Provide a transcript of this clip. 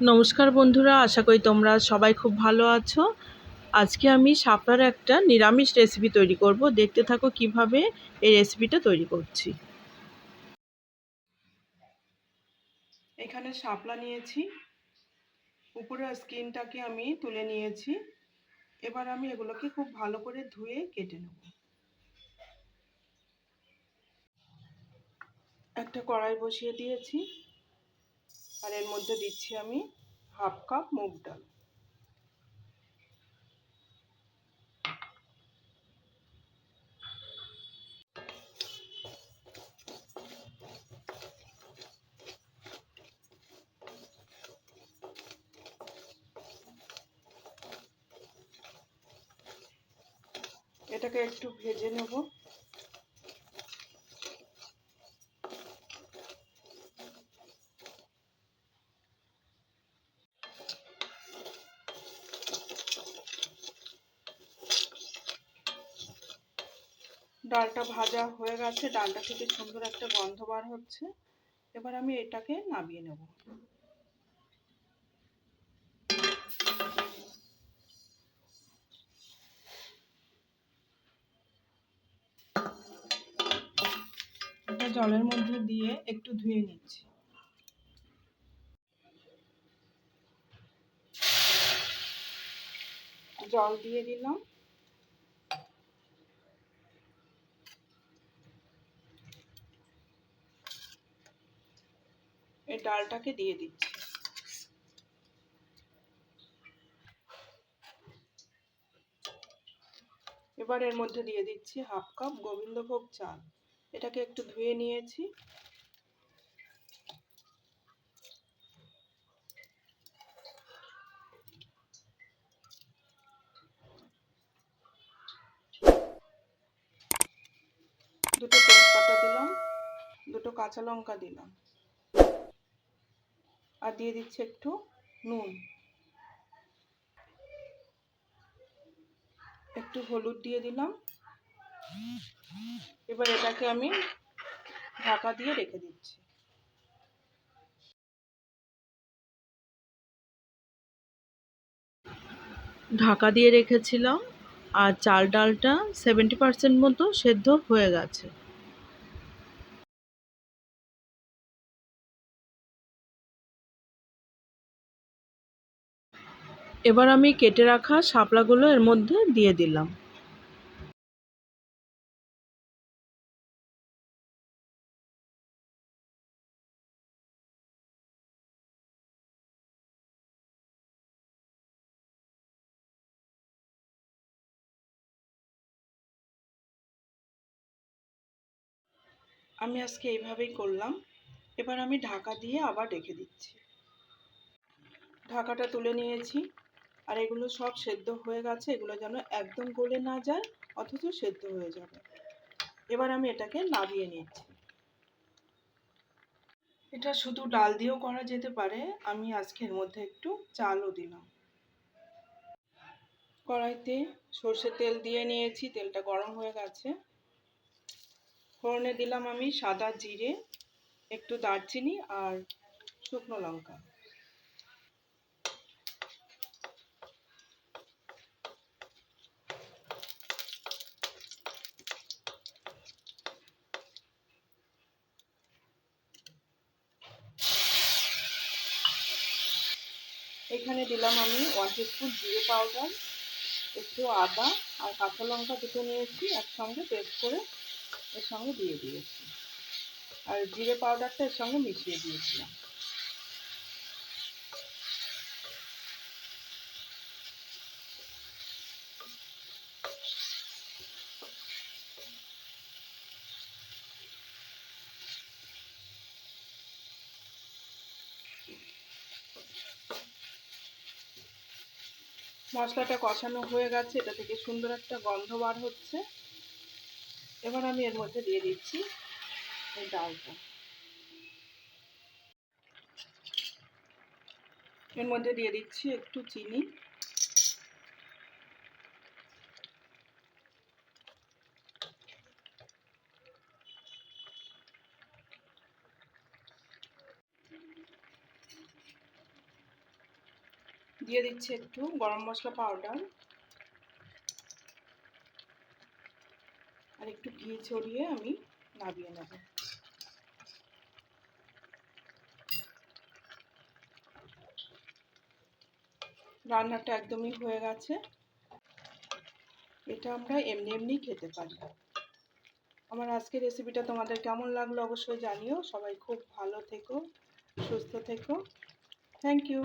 নমস্কার বন্ধুরা, আশা করি তোমরা সবাই খুব ভালো আছো। আজকে আমি শাপলার একটা নিরামিষ রেসিপি তৈরি করব। দেখতে থাকো কীভাবে এই রেসিপিটা তৈরি করছি। এখানে শাপলা নিয়েছি। উপরের স্কিনটাকে আমি তুলে নিয়েছি। এবার আমি এগুলোকে খুব ভালো করে ধুয়ে কেটে নেব। একটা কড়াই বসিয়ে দিয়েছি। আর এর মধ্যে দিচ্ছি আমি হাফ কাপ মুগ ডাল। এটাকে একটু ভেজে নেব। ডালটা ভাজা হয়ে গেছে। ডালটা থেকে সুন্দর একটা গন্ধ বার হচ্ছে। এবার আমি এটাকে নামিয়ে নেব। জলের মধ্যে দিয়ে একটু ধুয়ে নিচ্ছি। জল দিয়ে দিলাম। ডালটাকে দিয়ে দিচ্ছি। এবার এর মধ্যে দিয়ে দিচ্ছি হাফ কাপ গোবিন্দভোগ চাল। এটাকে একটু ধুয়ে নিয়েছি। দুটো তেজপাতা দিলাম, দুটো কাঁচা লঙ্কা দিলাম। আর দিয়ে দিচ্ছি একটু নুন। একটু হলুদ দিয়ে দিলাম। এবার এটাকে আমি ঢাকা দিয়ে রেখে দিচ্ছি। ঢাকা দিয়ে রেখেছিলাম আর চাল ডালটা সেভেন্টি পার্সেন্ট মতো সেদ্ধ হয়ে গেছে। এবার আমি কেটে রাখা শাপলাগুলো এর মধ্যে দিয়ে দিলাম। আমি আজকে এইভাবেই করলাম। এবার আমি ঢাকা দিয়ে আবার রেখে দিচ্ছি। ঢাকাটা তুলে নিয়েছি। আর এগুলো সব সেদ্ধ হয়ে গেছে, এগুলো যেন একদম গলে না যায়, অথচ সেদ্ধ হয়ে যাবে। এবার আমি এটাকে নাবিয়ে নিচ্ছি। এটা শুধু ডাল দিয়েও করা যেতে পারে, আমি আজকে এর মধ্যে একটু চালও দিলাম। কড়াইতে সর্ষের তেল দিয়ে নিয়েছি, তেলটা গরম হয়ে গেছে। ফোড়নে দিলাম আমি সাদা জিরে, একটু দারচিনি আর শুকনো লঙ্কা। এখানে দিলাম আমি ওয়ান টিস্পুন জিরে পাউডার একটু আদা আর কাঁচা লঙ্কা দুটো নিয়েছি, একসঙ্গে পেস্ট করে এর সঙ্গে দিয়ে দিয়েছি। আর জিরে পাউডারটা এর সঙ্গে মিশিয়ে দিয়েছিলাম। মশলাটা কষানো হয়ে গেছে, এটা থেকে সুন্দর একটা গন্ধ বার হচ্ছে। এবার আমি এর মধ্যে দিয়ে দিচ্ছি এই ডালটা। এর মধ্যে দিয়ে দিচ্ছি একটু চিনি। দিয়ে দিচ্ছি একটু গরম মশলা পাউডার আর একটু ঘি ছড়িয়ে আমি নামিয়ে নেব। রান্নাটা একদমই হয়ে গেছে। এটা আমরা এমনি এমনি খেতে পারি। আমার আজকের রেসিপিটা তোমাদের কেমন লাগল অবশ্যই জানিও। সবাই খুব ভালো থেকো, সুস্থ থেকো। Thank you